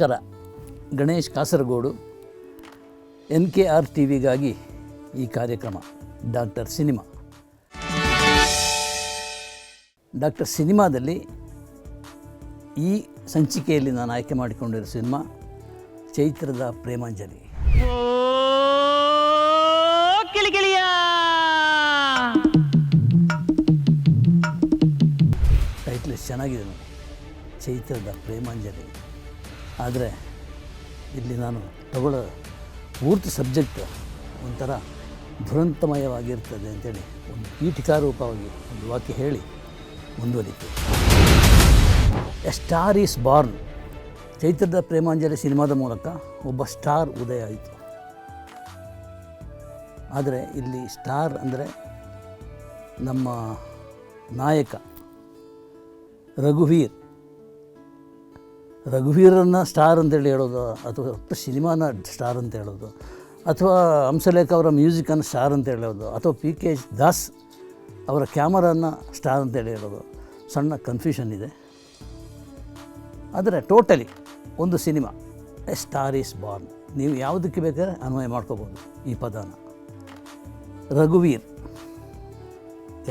ನಮಸ್ಕಾರ. Ganesh Kasaragod N K R T ವಿಗಾಗಿ ಈ ಕಾರ್ಯಕ್ರಮ. Doctor cinema. ಡಾಕ್ಟರ್ ಸಿನಿಮಾದಲ್ಲಿ ಈ ಸಂಚಿಕೆಯಲ್ಲಿ ನಾನು ಆಯ್ಕೆ ಮಾಡಿಕೊಂಡಿರೋ ಸಿನಿಮಾ ಚೈತ್ರದ ಪ್ರೇಮಾಂಜಲಿ. ಟೈಟ್ಲ್ ಚೆನ್ನಾಗಿದೆ ನೋಡಿ. ಚೈತ್ರದ ಪ್ರೇಮಾಂಜಲಿ. ಆದರೆ ಇಲ್ಲಿ ನಾನು ತಗೊಳ್ಳೋ ಪೂರ್ತಿ ಸಬ್ಜೆಕ್ಟ್ ಒಂಥರ ದುರಂತಮಯವಾಗಿರ್ತದೆ ಅಂತೇಳಿ ಒಂದು ಪೀಠಿಕಾರೂಪವಾಗಿ ಒಂದು ವಾಕ್ಯ ಹೇಳಿ ಮುಂದುವರಿತು. A star is born. Chaitrada Premanjali ಸಿನಿಮಾದ ಮೂಲಕ ಒಬ್ಬ ಸ್ಟಾರ್ ಉದಯ ಆಯಿತು. ಆದರೆ ಇಲ್ಲಿ ಸ್ಟಾರ್ ಅಂದರೆ ನಮ್ಮ ನಾಯಕ ರಘುವೀರ್. ರಘುವೀರನ್ನ ಸ್ಟಾರ್ ಅಂತೇಳಿ ಹೇಳೋದು, ಅಥವಾ ಸಿನಿಮಾನ ಸ್ಟಾರ್ ಅಂತ ಹೇಳೋದು, ಅಥವಾ ಹಂಸಲೇಖ ಅವರ ಮ್ಯೂಸಿಕನ್ನು ಸ್ಟಾರ್ ಅಂತ ಹೇಳೋದು, ಅಥವಾ ಪಿ ಕೆ ಎಚ್ ದಾಸ್ ಅವರ ಕ್ಯಾಮರಾನ ಸ್ಟಾರ್ ಅಂತೇಳಿ ಹೇಳೋದು, ಸಣ್ಣ ಕನ್ಫ್ಯೂಷನ್ ಇದೆ. ಆದರೆ ಟೋಟಲಿ ಒಂದು cinema, a star is born. ನೀವು ಯಾವುದಕ್ಕೆ ಬೇಕಾದ್ರೆ ಅನ್ವಯ ಮಾಡ್ಕೋಬೋದು ಈ ಪದನ. ರಘುವೀರ್,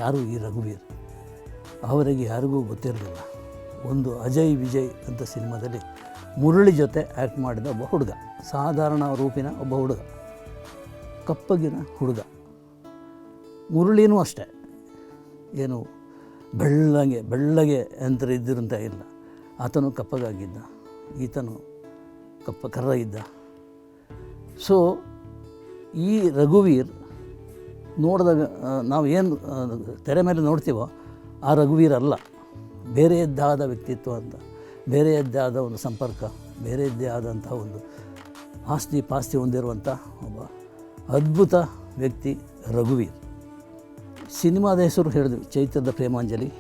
ಯಾರು ಈ ರಘುವೀರ್? ಅವರಿಗೆ ಯಾರಿಗೂ ಗೊತ್ತಿರಲಿಲ್ಲ. ಒಂದು ಅಜಯ್ ವಿಜಯ್ ಅಂತ ಸಿನಿಮಾದಲ್ಲಿ ಮುರಳಿ ಜೊತೆ ಆ್ಯಕ್ಟ್ ಮಾಡಿದ ಒಬ್ಬ ಹುಡುಗ, ಸಾಧಾರಣ ರೂಪಿನ ಒಬ್ಬ ಹುಡುಗ, ಕಪ್ಪಗಿನ ಹುಡುಗ. ಮುರುಳಿನೂ ಅಷ್ಟೇ. ಏನು ಬೆಳ್ಳಗೆ ಬೆಳ್ಳಗೆ ಅಂತ ಇದ್ದಿರಂತ ಇಲ್ಲ. ಆತನು ಕಪ್ಪಗಾಗಿದ್ದ, ಈತನು ಕಪ್ಪ ಕರ್ರ ಇದ್ದ ಸೊ ಈ ರಘುವೀರ್ ನೋಡಿದಾಗ ನಾವು ಏನು ತೆರೆ ಮೇಲೆ ನೋಡ್ತೀವೋ, ಆ ರಘುವೀರ್ ಅಲ್ಲ. ಬೇರೆಯದ್ದಾದ ವ್ಯಕ್ತಿತ್ವ ಅಂತ ಬೇರೆಯದ್ದಾದ ಒಂದು ಸಂಪರ್ಕ ಬೇರೆಯದ್ದೇ ಆದಂಥ ಒಂದು ಆಸ್ತಿ ಪಾಸ್ತಿ ಹೊಂದಿರುವಂಥ ಒಬ್ಬ ಅದ್ಭುತ ವ್ಯಕ್ತಿ ರಘುವೀರ್. ಸಿನಿಮಾದ ಹೆಸರು ಹೇಳಿದ್ವಿ ಚೈತ್ರದ ಪ್ರೇಮಾಂಜಲಿ.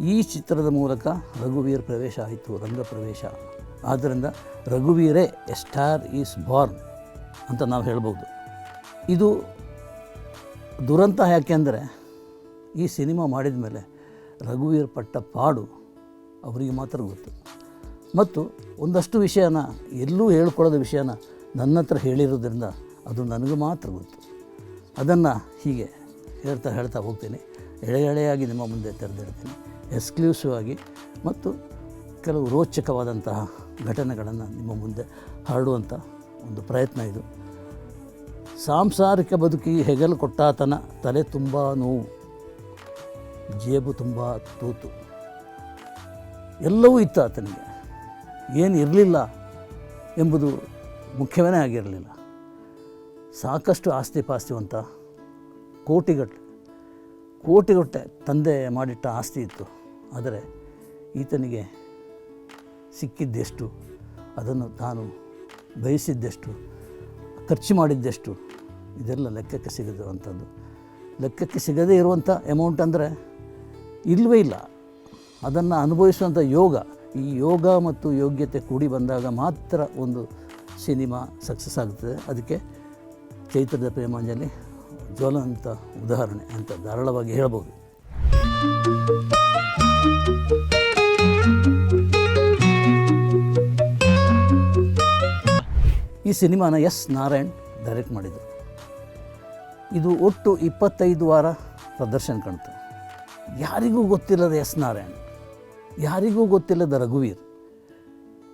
ಈ ಚಿತ್ರದ ಮೂಲಕ ರಘುವೀರ್ ಪ್ರವೇಶ ಆಯಿತು, ರಂಗ ಪ್ರವೇಶ. ಆದ್ದರಿಂದ ರಘುವೀರೇ ಎ ಸ್ಟಾರ್ ಈಸ್ ಬಾರ್ನ್ ಅಂತ ನಾವು ಹೇಳ್ಬೋದು. ಇದು ದುರಂತ ಯಾಕೆಂದರೆ ಈ ಸಿನಿಮಾ ಮಾಡಿದ ಮೇಲೆ ರಘುವೀರ್ ಪಟ್ಟ ಪಾಡು ಅವರಿಗೆ ಮಾತ್ರ ಗೊತ್ತು. ಮತ್ತು ಒಂದಷ್ಟು ವಿಷಯನ, ಎಲ್ಲೂ ಹೇಳ್ಕೊಳ್ಳೋದ ವಿಷಯನ ನನ್ನ ಹತ್ರ ಹೇಳಿರೋದ್ರಿಂದ ಅದು ನನಗೆ ಮಾತ್ರ ಗೊತ್ತು. ಅದನ್ನು ಹೀಗೆ ಹೇಳ್ತಾ ಹೇಳ್ತಾ ಹೋಗ್ತೀನಿ. ಎಳೆ ಎಳೆಯಾಗಿ ನಿಮ್ಮ ಮುಂದೆ ತೆರೆದಿರ್ತೀನಿ ಎಕ್ಸ್ಕ್ಲೂಸಿವ್ ಆಗಿ ಮತ್ತು ಕೆಲವು ರೋಚಕವಾದಂತಹ ಘಟನೆಗಳನ್ನು ನಿಮ್ಮ ಮುಂದೆ ಹರಡುವಂಥ ಒಂದು ಪ್ರಯತ್ನ ಇದು. ಸಾಂಸಾರಿಕ ಬದುಕಿಗೆ ಹೆಗಲು ಕೊಟ್ಟಾತನ ತಲೆ ತುಂಬ ನೋವು. ಜೇಬು ತುಂಬ ತೂತು. ಎಲ್ಲವೂ ಇತ್ತು ಆತನಿಗೆ. ಏನು ಇರಲಿಲ್ಲ ಎಂಬುದು ಮುಖ್ಯವೇ ಆಗಿರಲಿಲ್ಲ. ಸಾಕಷ್ಟು ಆಸ್ತಿ ಪಾಸ್ತಿವಂತ ಕೋಟಿಗಟ್ಟಲೆ ಕೋಟಿಗಟ್ಟೆ ತಂದೆ ಮಾಡಿಟ್ಟ ಆಸ್ತಿ ಇತ್ತು. ಆದರೆ ಈತನಿಗೆ ಸಿಕ್ಕಿದ್ದೆಷ್ಟು, ಅದನ್ನು ತಾನು ಬಯಸಿದ್ದೆಷ್ಟು, ಖರ್ಚು ಮಾಡಿದ್ದೆಷ್ಟು, ಇದೆಲ್ಲ ಲೆಕ್ಕಕ್ಕೆ ಸಿಗದಿರುವಂಥದ್ದು ಲೆಕ್ಕಕ್ಕೆ ಸಿಗದೇ ಇರುವಂಥ ಅಮೌಂಟ್ ಅಂದರೆ ಇಲ್ಲವೇ ಇಲ್ಲ. ಅದನ್ನು ಅನುಭವಿಸುವಂಥ ಯೋಗ, ಈ ಯೋಗ ಮತ್ತು ಯೋಗ್ಯತೆ ಕೂಡಿ ಬಂದಾಗ ಮಾತ್ರ ಒಂದು ಸಿನಿಮಾ ಸಕ್ಸಸ್ ಆಗುತ್ತದೆ ಅದಕ್ಕೆ ಚೈತ್ರದ ಪ್ರೇಮಾಂಜಲಿ ಜ್ವಲಂತ ಉದಾಹರಣೆ ಅಂತ ಧಾರಾಳವಾಗಿ ಹೇಳ್ಬೋದು. ಈ ಸಿನಿಮಾನ ಎಸ್ ನಾರಾಯಣ್ ಡೈರೆಕ್ಟ್ ಮಾಡಿದರು. ಇದು ಒಟ್ಟು ಇಪ್ಪತ್ತೈದು ವಾರ ಪ್ರದರ್ಶನ ಕಾಣ್ತು ಯಾರಿಗೂ ಗೊತ್ತಿಲ್ಲದ ಎಸ್ ನಾರಾಯಣ್, ಯಾರಿಗೂ ಗೊತ್ತಿಲ್ಲದ ರಘುವೀರ್,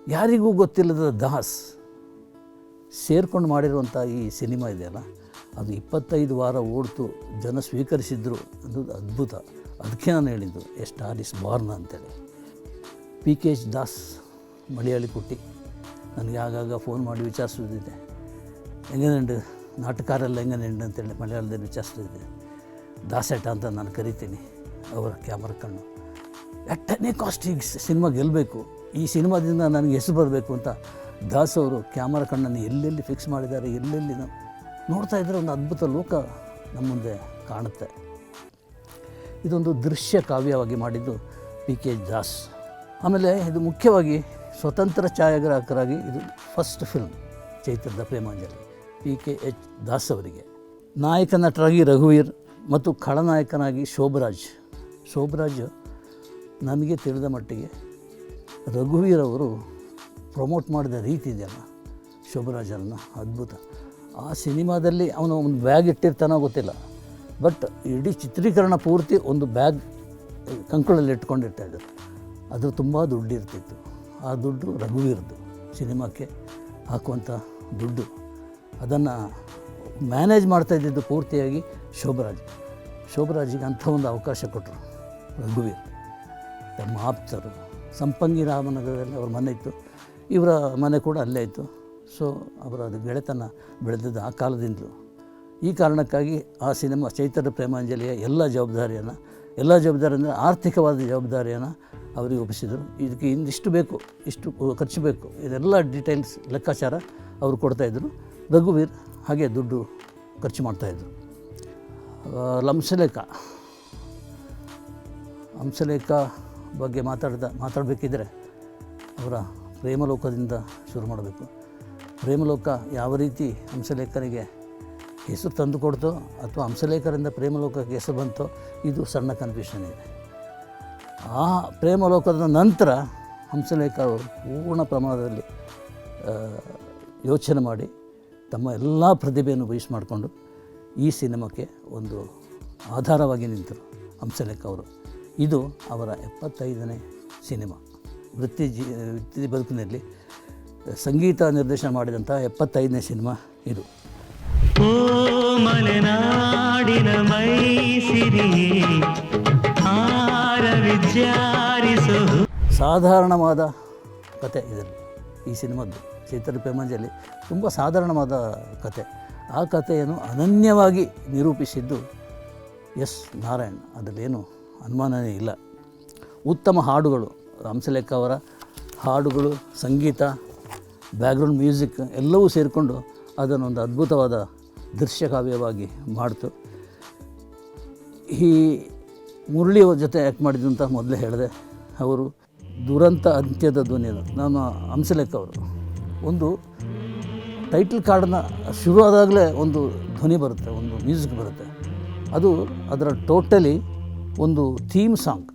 ಯಾರಿಗೂ ಗೊತ್ತಿಲ್ಲದ ದಾಸ್ ಸೇರ್ಕೊಂಡು ಮಾಡಿರುವಂಥ ಈ ಸಿನಿಮಾ ಇದೆಯಲ್ಲ, ಅದು ಇಪ್ಪತ್ತೈದು ವಾರ ಓಡ್ತು, ಜನ ಸ್ವೀಕರಿಸಿದ್ರು ಅನ್ನೋದು ಅದ್ಭುತ. ಅದಕ್ಕೆ ನಾನು ಹೇಳಿದ್ದು ಎಷ್ಟು ಇಸ್ ಬಾರ್ನ ಅಂತೇಳಿ. P K H Das Malayali ಕುಟ್ಟಿ, ನನಗೆ ಆಗಾಗ ಫೋನ್ ಮಾಡಿ ವಿಚಾರಿಸೋದಿದೆ ಹೆಂಗನೆಂಡು ನಾಟಕಾರೆಲ್ಲ ಹೆಂಗನೆಂಡು ಅಂತೇಳಿ ಮಲಯಾಳದಲ್ಲಿ ವಿಚಾರಿಸೋದಿದೆ ದಾಸೆಟ ಅಂತ ನಾನು ಕರಿತೀನಿ. ಅವರ ಕ್ಯಾಮರ ಕಣ್ಣು. ಎಟ್ಟನೇ ಕಾಸ್ಟ್ ಈಗ ಸಿನಿಮಾ ಗೆಲ್ಲಬೇಕು ಈ ಸಿನಿಮಾದಿಂದ ನನಗೆ ಹೆಸರು ಬರಬೇಕು ಅಂತ ದಾಸ್ ಅವರು ಕ್ಯಾಮರ ಕಣ್ಣನ್ನು ಎಲ್ಲೆಲ್ಲಿ ಫಿಕ್ಸ್ ಮಾಡಿದ್ದಾರೆ, ಎಲ್ಲೆಲ್ಲಿ ನೋಡ್ತಾ ಇದ್ದರೆ ಒಂದು ಅದ್ಭುತ ಲೋಕ ನಮ್ಮ ಮುಂದೆ ಕಾಣುತ್ತೆ. ಇದೊಂದು ದೃಶ್ಯ ಕಾವ್ಯವಾಗಿ ಮಾಡಿದ್ದು ಪಿ ಕೆ ದಾಸ್. ಆಮೇಲೆ ಇದು ಮುಖ್ಯವಾಗಿ ಸ್ವತಂತ್ರ ಛಾಯಾಗ್ರಾಹಕರಾಗಿ ಇದು first film Chaitrada Premanjali P K H Das ಅವರಿಗೆ. ನಾಯಕ ನಟರಾಗಿ ರಘುವೀರ್ ಮತ್ತು ಖಳನಾಯಕನಾಗಿ ಶೋಭರಾಜ್. ಶೋಭರಾಜ್ ನನಗೆ ತಿಳಿದ ಮಟ್ಟಿಗೆ ರಘುವೀರ್ ಅವರು ಪ್ರಮೋಟ್ ಮಾಡಿದ ರೀತಿ ಇದೆಯಲ್ಲ ಶೋಭರಾಜರನ್ನು, ಅದ್ಭುತ. ಆ ಸಿನಿಮಾದಲ್ಲಿ ಅವನು ಒಂದು ಬ್ಯಾಗ್ ಇಟ್ಟಿರ್ತಾನೋ ಗೊತ್ತಿಲ್ಲ. ಬಟ್ ಇಡೀ ಚಿತ್ರೀಕರಣ ಪೂರ್ತಿ ಒಂದು ಬ್ಯಾಗ್ ಕಂಕುಳಲ್ಲಿ ಇಟ್ಕೊಂಡಿರ್ತಾ ಇದ್ದರು ಅದು ತುಂಬ ದುಡ್ಡು ಇರ್ತಿತ್ತು ಆ ದುಡ್ಡು ರಘುವೀರ್ದು. ಸಿನಿಮಾಕ್ಕೆ ಹಾಕುವಂಥ ದುಡ್ಡು. ಅದನ್ನು ಮ್ಯಾನೇಜ್ ಮಾಡ್ತಾ ಇದ್ದಿದ್ದು ಪೂರ್ತಿಯಾಗಿ ಶೋಭರಾಜ್. ಶೋಭರಾಜಿಗೆ ಅಂಥ ಒಂದು ಅವಕಾಶ ಕೊಟ್ಟರು. ರಘುವೀರ್ ತಮ್ಮ ಆಪ್ತರು ಸಂಪಂಗಿ ರಾಮನಗರದಲ್ಲಿ ಅವ್ರ ಮನೆ ಇತ್ತು. ಇವರ ಮನೆ ಕೂಡ ಅಲ್ಲೇ ಇತ್ತು. ಸೊ ಅವರ ಅದು ಗೆಳೆತನ ಬೆಳೆದದ್ದು ಆ ಕಾಲದಿಂದಲೂ. ಈ ಕಾರಣಕ್ಕಾಗಿ ಆ ಸಿನಿಮಾ ಚೈತನ್ಯ ಪ್ರೇಮಾಂಜಲಿಯ ಎಲ್ಲ ಜವಾಬ್ದಾರಿಯನ್ನು, ಎಲ್ಲ ಜವಾಬ್ದಾರಿ ಅಂದರೆ ಆರ್ಥಿಕವಾದ ಜವಾಬ್ದಾರಿಯನ್ನು ಅವರಿಗೆ ಒಪ್ಪಿಸಿದರು. ಇದಕ್ಕೆ ಇಂದಿಷ್ಟು ಬೇಕು, ಇಷ್ಟು ಖರ್ಚು ಬೇಕು, ಇದೆಲ್ಲ ಡೀಟೇಲ್ಸ್ ಲೆಕ್ಕಾಚಾರ ಅವರು ಕೊಡ್ತಾಯಿದ್ರು ರಘುವೀರ್ ಹಾಗೆ ದುಡ್ಡು ಖರ್ಚು ಮಾಡ್ತಾಯಿದ್ರು ಲಂಸಲೇಖ. ಹಂಸಲೇಖ ಬಗ್ಗೆ ಮಾತಾಡ್ದ, ಮಾತಾಡಬೇಕಿದ್ರೆ ಅವರ ಪ್ರೇಮಲೋಕದಿಂದ ಶುರು ಮಾಡಬೇಕು. ಪ್ರೇಮಲೋಕ ಯಾವ ರೀತಿ ಹಂಸಲೇಖನಿಗೆ ಹೆಸರು ತಂದು ಕೊಡ್ತೋ ಅಥವಾ ಹಂಸಲೇಖರಿಂದ ಪ್ರೇಮಲೋಕಕ್ಕೆ ಹೆಸರು ಬಂತೋ ಇದು ಸಣ್ಣ ಕನ್ಫ್ಯೂಷನ್ ಇದೆ. ಆ ಪ್ರೇಮಲೋಕದ ನಂತರ ಹಂಸಲೇಖ ಅವರು ಪೂರ್ಣ ಪ್ರಮಾಣದಲ್ಲಿ ಯೋಚನೆ ಮಾಡಿ ತಮ್ಮ ಎಲ್ಲ ಪ್ರತಿಭೆಯನ್ನು ಬಯಸ್ ಮಾಡಿಕೊಂಡು ಈ ಸಿನಿಮಾಕ್ಕೆ ಒಂದು ಆಧಾರವಾಗಿ ನಿಂತರು ಹಂಸಲೇಖ ಅವರು. ಇದು ಅವರ ಎಪ್ಪತ್ತೈದನೇ ಸಿನಿಮಾ. ವೃತ್ತಿ ಜೀ ವೃತ್ತಿ ಬದುಕಿನಲ್ಲಿ ಸಂಗೀತ ನಿರ್ದೇಶನ ಮಾಡಿದಂಥ ಎಪ್ಪತ್ತೈದನೇ ಸಿನಿಮಾ ಇದು. ಓ ಮಲೆನಾಡಿನ ಸಾಧಾರಣವಾದ ಕತೆ ಇದರಲ್ಲಿ ಈ ಸಿನಿಮಾದ್ದು. ಚೈತನ್ಯ ಪ್ರೇಮಾಂಜಲಿ ತುಂಬ ಸಾಧಾರಣವಾದ ಕತೆ. ಆ ಕಥೆಯನ್ನು ಅನನ್ಯವಾಗಿ ನಿರೂಪಿಸಿದ್ದು ಎಸ್ ನಾರಾಯಣ್. ಅದರಲ್ಲೇನು ಅನುಮಾನವೇ ಇಲ್ಲ. ಉತ್ತಮ ಹಾಡುಗಳು ಹಂಸಲೇಖ ಅವರ ಹಾಡುಗಳು, ಸಂಗೀತ, ಬ್ಯಾಕ್ಗ್ರೌಂಡ್ ಮ್ಯೂಸಿಕ್ ಎಲ್ಲವೂ ಸೇರಿಕೊಂಡು ಅದನ್ನೊಂದು ಅದ್ಭುತವಾದ ದೃಶ್ಯಕಾವ್ಯವಾಗಿ ಮಾಡ್ತು. ಈ ಮುರಳಿ ಅವ್ರ ಜೊತೆ ಆ್ಯಕ್ಟ್ ಮಾಡಿದ್ದು ಅಂತ ಮೊದಲೇ ಹೇಳಿದೆ. ಅವರು ದುರಂತ ಅಂತ್ಯದ ಧ್ವನಿಯನ್ನು ನಾನು ಹಂಸಲೇಖ ಅವರು. ಒಂದು ಟೈಟಲ್ ಕಾರ್ಡನ್ನ ಶುರು ಆದಾಗಲೇ ಒಂದು ಧ್ವನಿ ಬರುತ್ತೆ, ಒಂದು ಮ್ಯೂಸಿಕ್ ಬರುತ್ತೆ. ಅದು ಅದರ ಟೋಟಲಿ ಒಂದು ಥೀಮ್ ಸಾಂಗ್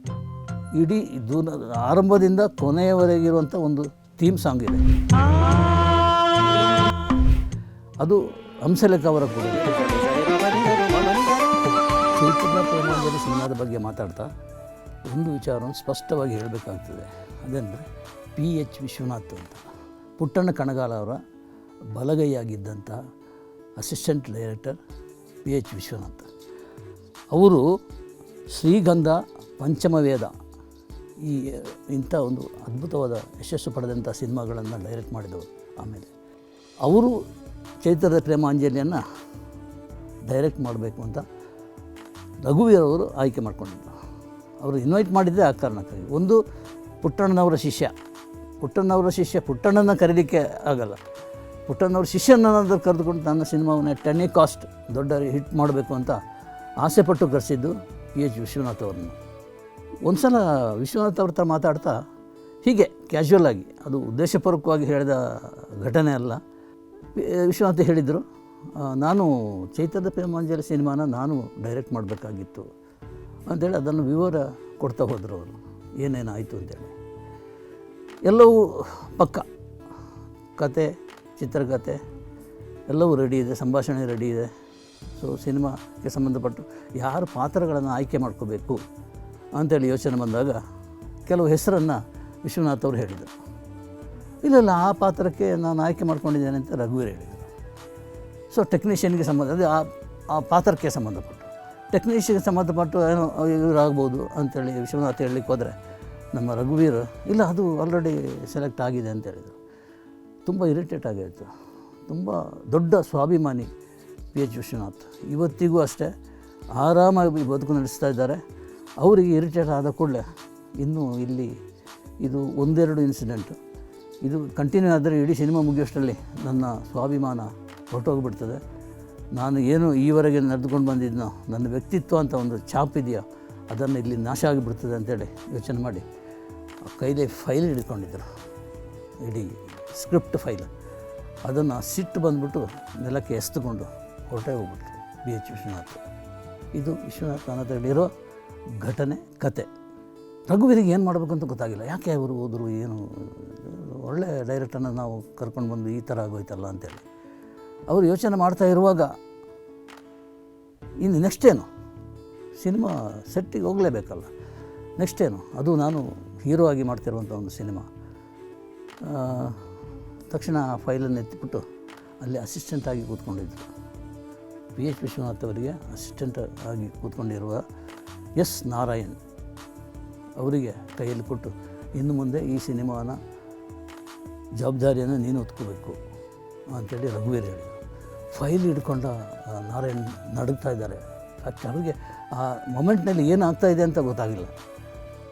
ಇಡೀ ಇದು ಆರಂಭದಿಂದ ಕೊನೆಯವರೆಗಿರುವಂಥ ಒಂದು ಥೀಮ್ ಸಾಂಗ್ ಇದೆ. ಅದು ಹಂಸಲೇಖ ಅವರ ಕೂಡ. ಸಿನಿಮಾದ ಬಗ್ಗೆ ಮಾತಾಡ್ತಾ ಒಂದು ವಿಚಾರವನ್ನು ಸ್ಪಷ್ಟವಾಗಿ ಹೇಳಬೇಕಾಗ್ತದೆ. ಅದೆಂದರೆ ಪಿ ಎಚ್ ವಿಶ್ವನಾಥ್ ಅಂತ. ಪುಟ್ಟಣ್ಣ ಕಣಗಾಲ ಅವರ ಬಲಗೈಯಾಗಿದ್ದಂಥ assistant director P H Vishwanath. ಅವರು ಶ್ರೀಗಂಧ ಪಂಚಮವೇದ. ಈ ಇಂಥ ಒಂದು ಅದ್ಭುತವಾದ ಯಶಸ್ಸು ಪಡೆದಂಥ ಸಿನಿಮಾಗಳನ್ನು ಡೈರೆಕ್ಟ್ ಮಾಡಿದವರು ಆಮೇಲೆ. ಅವರು ಚೈತ್ರದ ಪ್ರೇಮಾಂಜಲಿಯನ್ನು ಡೈರೆಕ್ಟ್ ಮಾಡಬೇಕು ಅಂತ ರಘುವೀರವರು ಆಯ್ಕೆ ಮಾಡಿಕೊಂಡಿದ್ದರು ಅವರು ಇನ್ವೈಟ್ ಮಾಡಿದ್ದೆ ಆ ಕಾರಣಕ್ಕಾಗಿ. ಒಂದು ಪುಟ್ಟಣ್ಣನವರ ಶಿಷ್ಯ. ಪುಟ್ಟಣ್ಣವರ ಶಿಷ್ಯ ಪುಟ್ಟಣ್ಣನ ಕರೀಲಿಕ್ಕೆ ಆಗಲ್ಲ. ಪುಟ್ಟಣ್ಣವ್ರ ಶಿಷ್ಯನನ್ನಾದರೂ ಕರೆದುಕೊಂಡು ನನ್ನ ಸಿನಿಮಾವನ್ನ ಟೆನ್ನಿ ಕಾಸ್ಟ್ ದೊಡ್ಡ ಹಿಟ್ ಮಾಡಬೇಕು ಅಂತ ಆಸೆಪಟ್ಟು ಕರೆಸಿದ್ದು ಪಿ ಎಚ್ ವಿಶ್ವನಾಥ್ ಅವ್ರನ್ನು. ಒಂದು ಸಲ ವಿಶ್ವನಾಥ್ ಅವ್ರ ಹತ್ರ ಮಾತಾಡ್ತಾ ಹೀಗೆ ಕ್ಯಾಶುವಲ್ ಆಗಿ, ಅದು ಉದ್ದೇಶಪೂರ್ವಕವಾಗಿ ಹೇಳಿದ ಘಟನೆ ಅಲ್ಲ. ವಿಶ್ವನಾಥ್ ಹೇಳಿದರು ನಾನು ಚೈತನ್ಯ ಪ್ರೇಮಾಂಜಲಿ ಸಿನಿಮಾನ ನಾನು ಡೈರೆಕ್ಟ್ ಮಾಡಬೇಕಾಗಿತ್ತು. ಅಂತೇಳಿ ಅದನ್ನು ವಿವರ ಕೊಡ್ತಾ ಹೋದರು ಅವರು. ಏನೇನಾಯಿತು ಅಂತೇಳಿ. ಎಲ್ಲವೂ ಪಕ್ಕ. ಕತೆ ಚಿತ್ರಕಥೆ ಎಲ್ಲವೂ ರೆಡಿ ಇದೆ, ಸಂಭಾಷಣೆ ರೆಡಿ ಇದೆ. ಸೊ ಸಿನಿಮಾಕ್ಕೆ ಸಂಬಂಧಪಟ್ಟು ಯಾರು ಪಾತ್ರಗಳನ್ನು ಆಯ್ಕೆ ಮಾಡ್ಕೋಬೇಕು ಅಂತೇಳಿ ಯೋಚನೆ ಬಂದಾಗ ಕೆಲವು ಹೆಸರನ್ನು ವಿಶ್ವನಾಥ್ ಅವರು ಹೇಳಿದರು. ಇಲ್ಲ ಇಲ್ಲ ಆ ಪಾತ್ರಕ್ಕೆ ನಾನು ಆಯ್ಕೆ ಮಾಡ್ಕೊಂಡಿದ್ದೇನೆ ಅಂತ ರಘುವೀರ್ ಹೇಳಿದರು. ಸೊ ಟೆಕ್ನಿಷಿಯನ್ಗೆ ಸಂಬಂಧ, ಅದು ಆ ಆ ಪಾತ್ರಕ್ಕೆ ಸಂಬಂಧಪಟ್ಟು. ಟೆಕ್ನಿಷಿಯನ್ಗೆ ಸಂಬಂಧಪಟ್ಟು ಏನೋ ಇವರಾಗ್ಬೋದು ಅಂತೇಳಿ ವಿಶ್ವನಾಥ್ ಹೇಳಲಿಕ್ಕೆ ಹೋದರೆ ನಮ್ಮ ರಘುವೀರ್, ಇಲ್ಲ, ಅದು ಆಲ್ರೆಡಿ ಸೆಲೆಕ್ಟ್ ಆಗಿದೆ ಅಂತ ಹೇಳಿದರು. ತುಂಬ ಇರಿಟೇಟ್ ಆಗಿತ್ತು ತುಂಬ ದೊಡ್ಡ ಸ್ವಾಭಿಮಾನಿ ಪಿ ಎಚ್ ವಿಶ್ವನಾಥ್. ಇವತ್ತಿಗೂ ಅಷ್ಟೇ ಆರಾಮಾಗಿ ಬದುಕು ನಡೆಸ್ತಾ ಇದ್ದಾರೆ. ಅವರಿಗೆ ಇರಿಟೇಟ್ ಆದ ಕೂಡಲೇ ಇನ್ನೂ ಇಲ್ಲಿ ಇದು ಒಂದೆರಡು ಇನ್ಸಿಡೆಂಟು. ಇದು ಕಂಟಿನ್ಯೂ ಆದರೆ ಇಡೀ ಸಿನಿಮಾ ಮುಗಿಯೋಷ್ಟರಲ್ಲಿ ನನ್ನ ಸ್ವಾಭಿಮಾನ ಹೊರಟೋಗ್ಬಿಡ್ತದೆ. ನಾನು ಏನು ಈವರೆಗೆ ನಡೆದುಕೊಂಡು ಬಂದಿದ್ನೋ, ನನ್ನ ವ್ಯಕ್ತಿತ್ವ ಅಂತ ಒಂದು ಛಾಪ್ ಇದೆಯಾ, ಅದನ್ನು ಇಲ್ಲಿ ನಾಶ ಆಗಿಬಿಡ್ತದೆ ಅಂತೇಳಿ ಯೋಚನೆ ಮಾಡಿ. ಕೈಲಿ ಫೈಲ್ ಹಿಡ್ಕೊಂಡಿದ್ದರು ಇಡೀ ಸ್ಕ್ರಿಪ್ಟ್ ಫೈಲ್. ಅದನ್ನು ಸಿಟ್ಟು ಬಂದ್ಬಿಟ್ಟು ನೆಲಕ್ಕೆ ಎಸ್ದುಕೊಂಡು ಹೊರಟೇ ಹೋಗ್ಬಿಡ್ತು ಬಿ ಎಚ್ ವಿಶ್ವನಾಥ್. ಇದು ವಿಶ್ವನಾಥ್ ಅನ್ನೋದ್ರಲ್ಲಿರೋ ಘಟನೆ, ಕತೆ. ರಘುವೀರಿಗೆ ಏನು ಮಾಡಬೇಕು ಅಂತ ಗೊತ್ತಾಗಿಲ್ಲ. ಯಾಕೆ ಅವರು ಹೋದರು, ಏನು? ಒಳ್ಳೆ ಡೈರೆಕ್ಟನ್ನು ನಾವು ಕರ್ಕೊಂಡು ಬಂದು ಈ ಥರ ಆಗೋಯ್ತಲ್ಲ ಅಂತೇಳಿ. ಅವರು ಯೋಚನೆ ಮಾಡ್ತಾ ಇರುವಾಗ ಇನ್ನು ನೆಕ್ಸ್ಟ್ ಏನು? ಸಿನಿಮಾ ಸೆಟ್ಟಿಗೆ ಹೋಗಲೇಬೇಕಲ್ಲ. ನೆಕ್ಸ್ಟ್ ಏನು? ಅದು ನಾನು ಹೀರೋ ಆಗಿ ಮಾಡ್ತಿರುವಂಥ ಒಂದು ಸಿನಿಮಾ. ತಕ್ಷಣ ಆ ಫೈಲನ್ನು ಎತ್ತಿಬಿಟ್ಟು ಅಲ್ಲಿ ಅಸಿಸ್ಟೆಂಟಾಗಿ ಕೂತ್ಕೊಂಡಿದ್ದರು ಪಿ ಎಚ್ ವಿಶ್ವನಾಥ್ ಅವರಿಗೆ ಅಸಿಸ್ಟೆಂಟ್ ಆಗಿ ಕೂತ್ಕೊಂಡಿರುವ ಎಸ್ ನಾರಾಯಣ್ ಅವರಿಗೆ ಕೈಯಲ್ಲಿ ಕೊಟ್ಟು ಇನ್ನು ಮುಂದೆ ಈ ಸಿನಿಮಾನ ಜವಾಬ್ದಾರಿಯನ್ನು ನೀನು ಹೊತ್ಕೋಬೇಕು ಅಂಥೇಳಿ ರಘುವೀರ್ ಹೇಳಿದರು. ಫೈಲ್ ಹಿಡ್ಕೊಂಡ ನಾರಾಯಣ್ ನಡುಗ್ತಾ ಇದ್ದಾರೆ. ಅವ್ರಿಗೆ ಆ ಮೊಮೆಂಟ್ನಲ್ಲಿ ಏನಾಗ್ತಾ ಇದೆ ಅಂತ ಗೊತ್ತಾಗಿಲ್ಲ.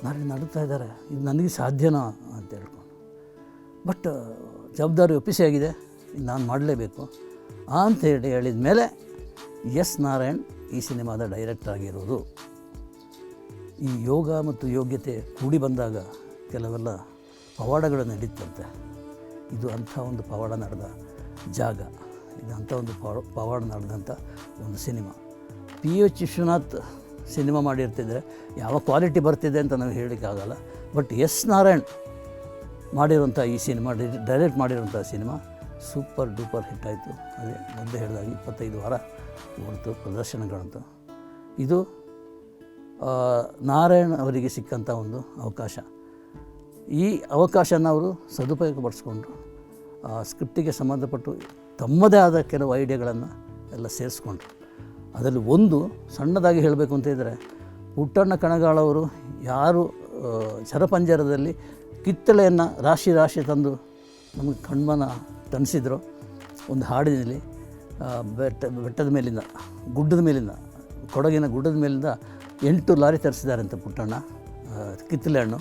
ನಾರಾಯಣ್ ನಡುಗ್ತಾ ಇದ್ದಾರೆ, ಇದು ನನಗೆ ಸಾಧ್ಯನಾ ಅಂತ ಹೇಳ್ಕೊಂಡು. ಬಟ್ ಜವಾಬ್ದಾರಿ ಒಪ್ಪಿಸಿ ಆಗಿದೆ ನಾನು ಮಾಡಲೇಬೇಕು ಅಂತ ಹೇಳಿ ಹೇಳಿದ ಮೇಲೆ ಎಸ್ ನಾರಾಯಣ್ ಈ ಸಿನಿಮಾದ ಡೈರೆಕ್ಟರ್ ಆಗಿರೋದು. ಈ ಯೋಗ ಮತ್ತು ಯೋಗ್ಯತೆ ಕೂಡಿ ಬಂದಾಗ ಕೆಲವೆಲ್ಲ ಪವಾಡಗಳು ನಡೀತಂತೆ. ಇದು ಅಂಥ ಒಂದು ಪವಾಡ ನಡೆದ ಜಾಗ. ಇದು ಅಂಥ ಒಂದು ಪವ, ಪವಾಡ ನಡೆದಂಥ ಒಂದು cinema. P H Vishwanath cinema ಮಾಡಿರ್ತಿದ್ರೆ ಯಾವ ಕ್ವಾಲಿಟಿ ಬರ್ತಿದೆ ಅಂತ ನಾವು ಹೇಳಲಿಕ್ಕಾಗಲ್ಲ. ಬಟ್ ಎಸ್ ನಾರಾಯಣ್ ಮಾಡಿರುವಂಥ ಈ ಸಿನಿಮಾ, ಡೈರೆಕ್ಟ್ ಮಾಡಿರುವಂಥ ಸಿನಿಮಾ ಸೂಪರ್ ಡೂಪರ್ ಹಿಟ್ ಆಯಿತು. ಅದೇ ಮೊದಲು ಹೇಳಿದಾಗ ಇಪ್ಪತ್ತೈದು ವಾರ ಹೊರತು ಪ್ರದರ್ಶನಗಳಂತ. ಇದು ನಾರಾಯಣ್ ಅವರಿಗೆ ಸಿಕ್ಕಂಥ ಒಂದು ಅವಕಾಶ. ಈ ಅವಕಾಶನ ಅವರು ಸದುಪಯೋಗಪಡಿಸ್ಕೊಂಡ್ರು. ಸ್ಕ್ರಿಪ್ಟಿಗೆ ಸಂಬಂಧಪಟ್ಟು ತಮ್ಮದೇ ಆದ ಕೆಲವು ಐಡಿಯಾಗಳನ್ನು ಎಲ್ಲ ಸೇರಿಸ್ಕೊಂಡ್ರು. ಅದರಲ್ಲಿ ಒಂದು ಸಣ್ಣದಾಗಿ ಹೇಳಬೇಕು ಅಂತ ಇದ್ದರೆ ಪುಟ್ಟಣ್ಣ ಕಣಗಾಳವರು ಯಾರು ಚರಪಂಜರದಲ್ಲಿ ಕಿತ್ತಳೆಯನ್ನು ರಾಶಿ ರಾಶಿ ತಂದು ನಮಗೆ ಕಣ್ಮನ ತಣಿಸಿದ್ರು. ಒಂದು ಹಾಡಿನಲ್ಲಿ ಬೆಟ್ಟ, ಬೆಟ್ಟದ ಮೇಲಿಂದ, ಗುಡ್ಡದ ಮೇಲಿಂದ, ಕೊಡಗಿನ ಗುಡ್ಡದ ಮೇಲಿಂದ ಎಂಟು ಲಾರಿ ತರಿಸಿದ್ದಾರೆ ಅಂತ ಪುಟ್ಟಣ್ಣ ಕಿತ್ತಲೆ ಹಣ್ಣು.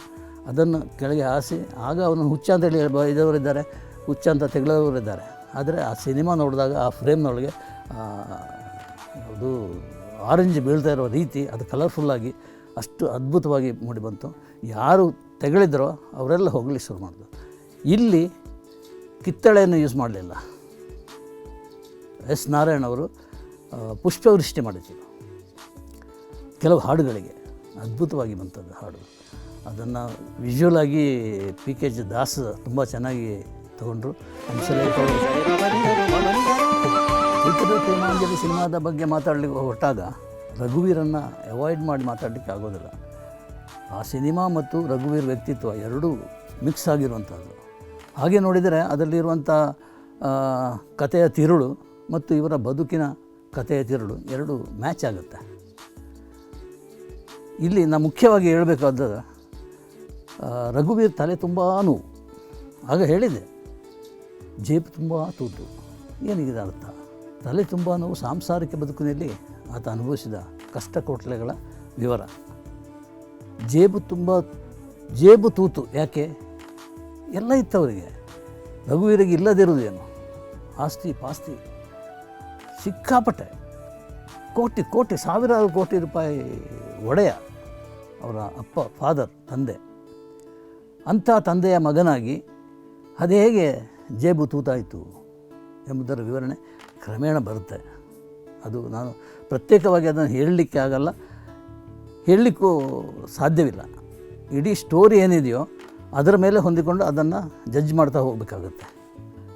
ಅದನ್ನು ಕೆಳಗೆ ಹಾಸಿ, ಆಗ ಅವನು ಹುಚ್ಚ ಅಂತೇಳಿ ಹೇಳಿ ಇದವರಿದ್ದಾರೆ ಹುಚ್ಚ ಅಂತ ತೆಗಳವರಿದ್ದಾರೆ ಆದರೆ ಆ ಸಿನಿಮಾ ನೋಡಿದಾಗ, ಆ ಫ್ರೇಮ್ನೊಳಗೆ ಅದು ಆರೆಂಜ್ ಬೀಳ್ತಾ ಇರೋ ರೀತಿ, ಅದು ಕಲರ್ಫುಲ್ಲಾಗಿ ಅಷ್ಟು ಅದ್ಭುತವಾಗಿ ಮೂಡಿಬಂತು ಯಾರು ತೆಗಳಿದ್ರೋ ಅವರೆಲ್ಲ ಹೋಗಲಿ ಶುರು ಮಾಡಿದ್ರು. ಇಲ್ಲಿ ಕಿತ್ತಳೆಯನ್ನು ಯೂಸ್ ಮಾಡಲಿಲ್ಲ. ಎಸ್ ನಾರಾಯಣ ಅವರು ಪುಷ್ಪವೃಷ್ಟಿ ಮಾಡಿದ್ರು. ಕೆಲವು ಹಾಡುಗಳಿಗೆ, ಅದ್ಭುತವಾಗಿ ಬಂತದ್ದು ಹಾಡು. ಅದನ್ನು ವಿಜುವಲ್ ಆಗಿ ಪಿ ಕೆ ಜಿ ದಾಸ್ ತುಂಬ ಚೆನ್ನಾಗಿ ತಗೊಂಡ್ರು. ಪ್ರೇಮಾಂಜಲಿ ಸಿನಿಮಾದ ಬಗ್ಗೆ ಮಾತಾಡಲಿಕ್ಕೆ ಹೊರಟಾಗ ರಘುವೀರನ್ನು ಅವಾಯ್ಡ್ ಮಾಡಿ ಮಾತಾಡಲಿಕ್ಕೆ ಆಗೋದಿಲ್ಲ. ಆ ಸಿನಿಮಾ ಮತ್ತು ರಘುವೀರ್ ವ್ಯಕ್ತಿತ್ವ ಎರಡೂ ಮಿಕ್ಸ್ ಆಗಿರುವಂಥದ್ದು ಹಾಗೆ ನೋಡಿದರೆ ಅದರಲ್ಲಿರುವಂಥ ಕಥೆಯ ತಿರುಳು ಮತ್ತು ಇವರ ಬದುಕಿನ ಕಥೆಯ ತಿರುಳು ಎರಡು ಮ್ಯಾಚ್ ಆಗುತ್ತೆ. ಇಲ್ಲಿ ನಾನು ಮುಖ್ಯವಾಗಿ ಹೇಳಬೇಕಾದ ರಘುವೀರ್ ತಲೆ ತುಂಬ ನೋವು. ಆಗ ಹೇಳಿದೆ, ಜೇಬು ತುಂಬ ತೂತು. ಏನಿದೆ ಅರ್ಥ? ತಲೆ ತುಂಬ ನೋವು ಸಾಂಸಾರಿಕ ಬದುಕಿನಲ್ಲಿ ಆತ ಅನುಭವಿಸಿದ ಕಷ್ಟ ಕೋಟ್ಲೆಗಳ ವಿವರ. ಜೇಬು ತುಂಬ, ಜೇಬು ತೂತು. ಯಾಕೆ? ಎಲ್ಲ ಇತ್ತು ಅವರಿಗೆ ರಘುವೀರಿಗೆ ಇಲ್ಲದಿರುವುದೇನು? ಆಸ್ತಿ ಪಾಸ್ತಿ ಸಿಕ್ಕಾಪಟ್ಟೆ. ಕೋಟಿ ಕೋಟಿ, ಸಾವಿರಾರು ಕೋಟಿ ರೂಪಾಯಿ ಒಡೆಯ ಅವರ ಅಪ್ಪ ಫಾದರ್ ತಂದೆ. ಅಂಥ ತಂದೆಯ ಮಗನಾಗಿ ಅದು ಹೇಗೆ ಜೇಬು ತೂತಾಯಿತು ಎಂಬುದರ ವಿವರಣೆ ಕ್ರಮೇಣ ಬರುತ್ತೆ. ಅದು ನಾನು ಪ್ರತ್ಯೇಕವಾಗಿ ಅದನ್ನು ಹೇಳಲಿಕ್ಕೆ ಆಗಲ್ಲ. ಹೇಳಲಿಕ್ಕೂ ಸಾಧ್ಯವಿಲ್ಲ. ಇಡೀ ಸ್ಟೋರಿ ಏನಿದೆಯೋ ಅದರ ಮೇಲೆ ಹೊಂದಿಕೊಂಡು ಅದನ್ನು ಜಡ್ಜ್ ಮಾಡ್ತಾ ಹೋಗಬೇಕಾಗುತ್ತೆ.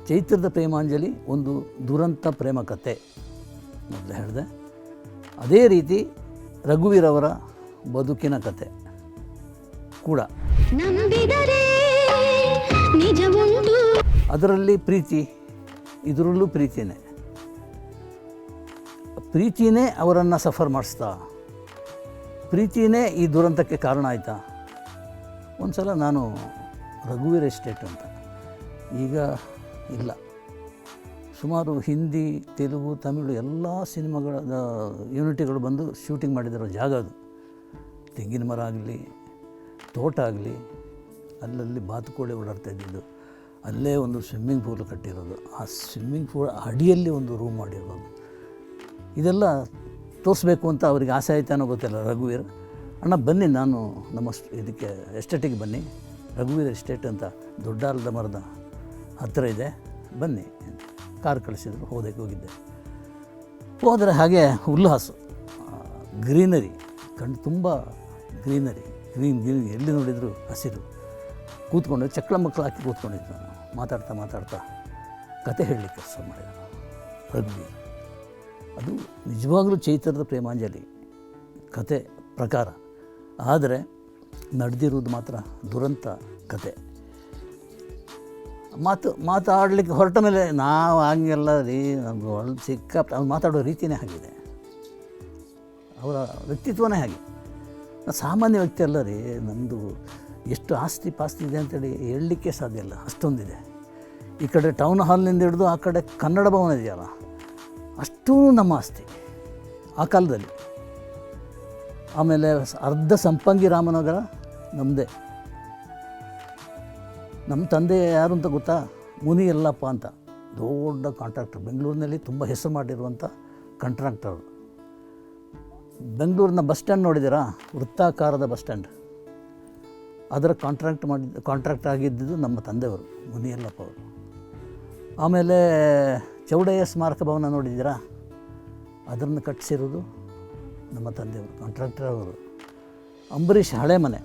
ಚೈತ್ರದ ಪ್ರೇಮಾಂಜಲಿ ಒಂದು ದುರಂತ ಪ್ರೇಮ ಕತೆ. ಮೊದಲು ಹೇಳಿದೆ. ಅದೇ ರೀತಿ ರಘುವೀರವರ ಬದುಕಿನ ಕತೆ ಕೂಡ. ಅದರಲ್ಲಿ ಪ್ರೀತಿ ಇದರಲ್ಲೂ ಪ್ರೀತಿನೇ. ಪ್ರೀತಿನೇ ಅವರನ್ನು ಸಫರ್ ಮಾಡಿಸ್ತಾ. ಪ್ರೀತಿನೇ ಈ ದುರಂತಕ್ಕೆ ಕಾರಣ ಆಯಿತಾ? ಒಂದು ಸಲ ನಾನು ರಘುವೀರ್ ಎಸ್ಟೇಟ್ ಅಂತ. ಈಗ ಇಲ್ಲ. ಸುಮಾರು ಹಿಂದಿ, ತೆಲುಗು, ತಮಿಳು ಎಲ್ಲ ಸಿನಿಮಾಗಳ ಯೂನಿಟಿಗಳು ಬಂದು ಶೂಟಿಂಗ್ ಮಾಡಿದಿರೋ ಜಾಗ ಅದು. ತೆಂಗಿನ ಮರ ಆಗಲಿ, ತೋಟ ಆಗಲಿ, ಅಲ್ಲಲ್ಲಿ ಬಾತುಕೋಳಿ ಓಡಾಡ್ತಾ ಇದ್ದಿದ್ದು. ಅಲ್ಲೇ ಒಂದು ಸ್ವಿಮ್ಮಿಂಗ್ ಪೂಲ್ ಕಟ್ಟಿರೋದು. ಆ ಸ್ವಿಮ್ಮಿಂಗ್ ಪೂಲ್ ಅಡಿಯಲ್ಲಿ ಒಂದು ರೂಮ್ ಮಾಡಿರೋದು. ಇದೆಲ್ಲ ತೋರಿಸ್ಬೇಕು ಅಂತ ಅವರಿಗೆ ಆಸೆ ಆಯ್ತಾನೋ ಗೊತ್ತಿಲ್ಲ ರಘುವೀರ್. ಅಣ್ಣ, ಬನ್ನಿ ನಾನು ನಮ್ಮ ಇದಕ್ಕೆ ಎಸ್ಟೇಟಿಗೆ ಬನ್ನಿ. ರಘುವೀರ್ ಎಸ್ಟೇಟ್ ಅಂತ ದೊಡ್ಡ ಅಲ್ಲದ ಮರದ ಹತ್ತಿರ ಇದೆ. ಬನ್ನಿ. ಕಾರ್ ಕಳಿಸಿದ್ರು, ಹೋದಕ್ಕೆ ಹೋಗಿದ್ದೆ. ಹೋದರೆ ಹಾಗೆ ಉಲ್ಲಾಸು ಗ್ರೀನರಿ ಕಣ್ಣು ತುಂಬ ಗ್ರೀನರಿ, ಗ್ರೀನ್ ಗ್ರೀನ್, ಎಲ್ಲಿ ನೋಡಿದ್ರು ಹಸಿರು. ಕೂತ್ಕೊಂಡು ಚಕ್ಕಳ ಮಕ್ಕಳು ಹಾಕಿ ಕೂತ್ಕೊಂಡಿದ್ದು ನಾನು. ಮಾತಾಡ್ತಾ ಮಾತಾಡ್ತಾ ಕತೆ ಹೇಳಲಿಕ್ಕೆ ಕೆಲಸ ಮಾಡಿದ ರಘುವೀರ್, ಅದು ನಿಜವಾಗಲೂ ಚೈತ್ರದ ಪ್ರೇಮಾಂಜಲಿ ಕತೆ ಪ್ರಕಾರ. ಆದರೆ ನಡೆದಿರುವುದು ಮಾತ್ರ ದುರಂತ ಕತೆ. ಮಾತು, ಮಾತಾಡಲಿಕ್ಕೆ ಹೊರಟ ಮೇಲೆ ನಾವು ಹಂಗೆಲ್ಲ ರೀ ಒಳ್ಳೆ ಸಿಕ್ಕ ಅವ್ನು ಮಾತಾಡೋ ರೀತಿಯೇ ಆಗಿದೆ. ಅವರ ವ್ಯಕ್ತಿತ್ವನೇ ಹಾಗೆ. ಸಾಮಾನ್ಯ ವ್ಯಕ್ತಿ ಅಲ್ಲ ರೀ ನಮ್ಮದು ಎಷ್ಟು ಆಸ್ತಿ ಪಾಸ್ತಿ ಇದೆ ಅಂತೇಳಿ ಹೇಳಲಿಕ್ಕೆ ಸಾಧ್ಯ ಇಲ್ಲ, ಅಷ್ಟೊಂದಿದೆ. ಈ ಕಡೆ ಟೌನ್ ಹಾಲ್ನಿಂದ ಹಿಡಿದು ಆ ಕಡೆ ಕನ್ನಡ ಭವನ ಇದೆಯಲ್ಲ, ಅಷ್ಟೂ ನಮ್ಮ ಆಸ್ತಿ ಆ ಕಾಲದಲ್ಲಿ. ಆಮೇಲೆ ಅರ್ಧ ಸಂಪಂಗಿ ರಾಮನಗರ ನಮ್ಮದೇ ನಮ್ಮ ತಂದೆ ಯಾರು ಅಂತ ಗೊತ್ತಾ? ಮುನಿ ಎಲ್ಲಪ್ಪ ಅಂತ. ದೊಡ್ಡ ಕಾಂಟ್ರಾಕ್ಟರ್ ಬೆಂಗಳೂರಿನಲ್ಲಿ ತುಂಬ ಹೆಸರು ಮಾಡಿರುವಂಥ ಕಾಂಟ್ರಾಕ್ಟರ್ ಬೆಂಗಳೂರಿನ ಬಸ್ ಸ್ಟ್ಯಾಂಡ್ ನೋಡಿದ್ದೀರಾ? ವೃತ್ತಾಕಾರದ ಬಸ್ ಸ್ಟ್ಯಾಂಡ್. ಅದರ ಕಾಂಟ್ರಾಕ್ಟ್ ಮಾಡಿದ್ದು ಕಾಂಟ್ರಾಕ್ಟ್ ಆಗಿದ್ದು ನಮ್ಮ ತಂದೆಯವರು ಮುನಿಯಲ್ಲಪ್ಪ ಅವರು. ಆಮೇಲೆ ಚೌಡಯ್ಯ ಸ್ಮಾರಕ ಭವನ ನೋಡಿದ್ದೀರಾ? ಅದನ್ನು ಕಟ್ಟಿಸಿರೋದು ನಮ್ಮ ತಂದೆಯವರು ಕಾಂಟ್ರಾಕ್ಟರ್ ಅವರು. ಅಂಬರೀಷ್ ಹಳೆ ಮನೆ.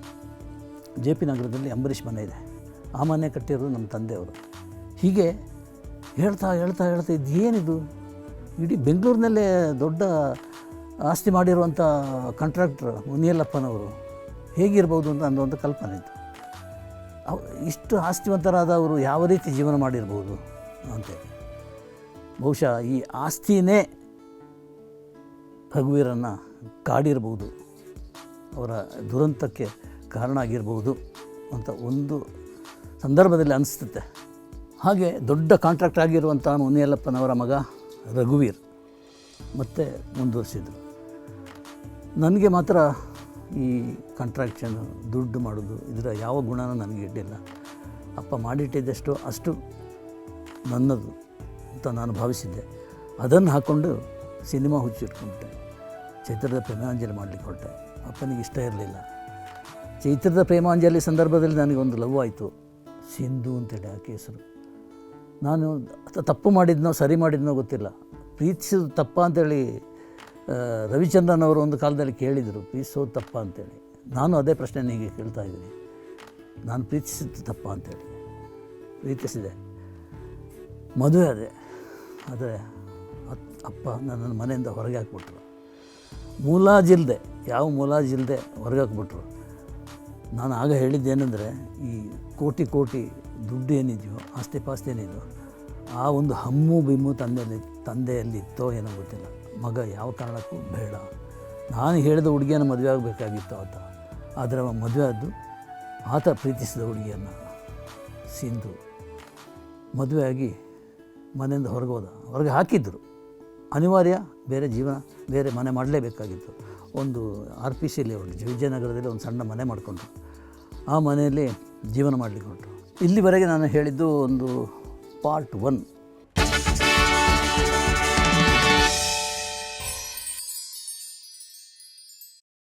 ಜೆ ಪಿ ನಗರದಲ್ಲಿ ಅಂಬರೀಷ್ ಮನೆ ಇದೆ. ಆ ಮನೆ ಕಟ್ಟಿರೋದು ನಮ್ಮ ತಂದೆಯವರು. ಹೀಗೆ ಹೇಳ್ತಾ ಹೇಳ್ತಾ ಹೇಳ್ತಾ ಇದು ಏನಿದು ಇಡೀ ಬೆಂಗಳೂರಿನಲ್ಲೇ ದೊಡ್ಡ ಆಸ್ತಿ ಮಾಡಿರುವಂಥ ಕಾಂಟ್ರಾಕ್ಟ್ರ್ ಮುನಿಯಲ್ಲಪ್ಪನವರು. ಹೇಗಿರ್ಬೋದು ಅಂತ ಒಂದು ಕಲ್ಪನೆ ಇತ್ತು. ಅವ ಇಷ್ಟು ಆಸ್ತಿವಂತರಾದ ಅವರು ಯಾವ ರೀತಿ ಜೀವನ ಮಾಡಿರ್ಬೋದು ಅಂತೇಳಿ ಬಹುಶಃ ಈ ಆಸ್ತಿನೇ ರಘುವೀರನ್ನು ಕಾಡಿರ್ಬೋದು, ಅವರ ದುರಂತಕ್ಕೆ ಕಾರಣ ಆಗಿರಬಹುದು ಅಂತ ಒಂದು ಸಂದರ್ಭದಲ್ಲಿ ಅನಿಸ್ತುತ್ತೆ ಹಾಗೆ ದೊಡ್ಡ ಕಾಂಟ್ರಾಕ್ಟ್ ಆಗಿರುವಂಥ ಮುನಿಯಲ್ಲಪ್ಪನವರ ಮಗ ರಘುವೀರ್ ಮತ್ತೆ ಮುಂದುವರಿಸಿದರು. ನನಗೆ ಮಾತ್ರ ಈ ಕಾಂಟ್ರಾಕ್ಷನ್ ದುಡ್ಡು ಮಾಡೋದು, ಇದರ ಯಾವ ಗುಣನೂ ನನಗೆ ಇಡ್ಡಿಲ್ಲ ಅಪ್ಪ ಮಾಡಿಟ್ಟಿದ್ದಷ್ಟು ಅಷ್ಟು ನನ್ನದು ಅಂತ ನಾನು ಭಾವಿಸಿದ್ದೆ. ಅದನ್ನು ಹಾಕ್ಕೊಂಡು ಸಿನಿಮಾ ಹುಚ್ಚಿಟ್ಕೊಂಡ್ಬಿಟ್ಟೆ ಚೈತ್ರದ ಪ್ರೇಮಾಂಜಲಿ ಮಾಡಲಿಕ್ಕೆ ಹೊರಟೆ. ಅಪ್ಪನಿಗೆ ಇಷ್ಟ ಇರಲಿಲ್ಲ. ಚೈತ್ರದ ಪ್ರೇಮಾಂಜಲಿ ಸಂದರ್ಭದಲ್ಲಿ ನನಗೊಂದು ಲವ್ ಆಯಿತು. ಸಿಂಧು ಅಂತೇಳಿ ಆಕೆ ಹೆಸರು. ನಾನು ತಪ್ಪು ಮಾಡಿದ್ನೋ, ಸರಿ ಮಾಡಿದ್ನೋ ಗೊತ್ತಿಲ್ಲ. ಪ್ರೀತಿಸೋದು ತಪ್ಪ ಅಂತೇಳಿ ರವಿಚಂದ್ರನ್ ಅವರು ಒಂದು ಕಾಲದಲ್ಲಿ ಕೇಳಿದರು, ಪ್ರೀತಿಸೋದು ತಪ್ಪ ಅಂತೇಳಿ. ನಾನು ಅದೇ ಪ್ರಶ್ನೆ ಹೀಗೆ ಕೇಳ್ತಾ ಇದ್ದೀನಿ. ನಾನು ಪ್ರೀತಿಸಿದ್ದು ತಪ್ಪ ಅಂತೇಳಿ. ಪ್ರೀತಿಸಿದೆ. ಮದುವೆ ಅದೇ ಆದರೆ ಅಪ್ಪ ನನ್ನನ್ನು ಮನೆಯಿಂದ ಹೊರಗೆ ಹಾಕ್ಬಿಟ್ರು. ಮುಲಾಜಿಲ್ದೆ ಯಾವ ಮುಲಾಜಿಲ್ದೆ ಹೊರಗಾಕ್ಬಿಟ್ರು ನಾನು ಆಗ ಹೇಳಿದ್ದೇನೆಂದರೆ, ಈ ಕೋಟಿ ಕೋಟಿ ದುಡ್ಡು ಏನಿದೆಯೋ, ಆಸ್ತಿ ಪಾಸ್ತಿ ಏನಿದೆಯೋ, ಆ ಒಂದು ಹಮ್ಮು ಬಿಮ್ಮು ತಂದೆಯಲ್ಲಿ ತಂದೆಯಲ್ಲಿ ಇತ್ತೋ ಏನೋ ಗೊತ್ತಿಲ್ಲ. ಮಗ ಯಾವ ಕಾರಣಕ್ಕೂ ಬೇಡ. ನಾನು ಹೇಳಿದ ಹುಡುಗಿಯನ್ನ ಮದುವೆ ಆಗಬೇಕಾಗಿತ್ತು ಆತ. ಆದರೆ ಅವ ಮದುವೆ ಆದ್ದು ಆತ ಪ್ರೀತಿಸಿದ ಹುಡುಗಿಯನ್ನು, ಸಿಂಧು. ಮದುವೆಯಾಗಿ ಮನೆಯಿಂದ ಹೊರಗೆ ಹೋದ. ಹೊರಗೆ ಹಾಕಿದ್ದರು ಅನಿವಾರ್ಯ, ಬೇರೆ ಜೀವನ, ಬೇರೆ ಮನೆ ಮಾಡಲೇಬೇಕಾಗಿತ್ತು. ಒಂದು ಆರ್ ಪಿ ಸಿ ಅವರು ವಿಜಯನಗರದಲ್ಲಿ ಒಂದು ಸಣ್ಣ ಮನೆ ಮಾಡಿಕೊಂಡ್ರು. ಆ ಮನೆಯಲ್ಲಿ ಜೀವನ ಮಾಡಲಿಕ್ಕೆ ಹೊರಟು ಇಲ್ಲಿವರೆಗೆ ನಾನು ಹೇಳಿದ್ದು ಒಂದು ಪಾರ್ಟ್ ಒನ್.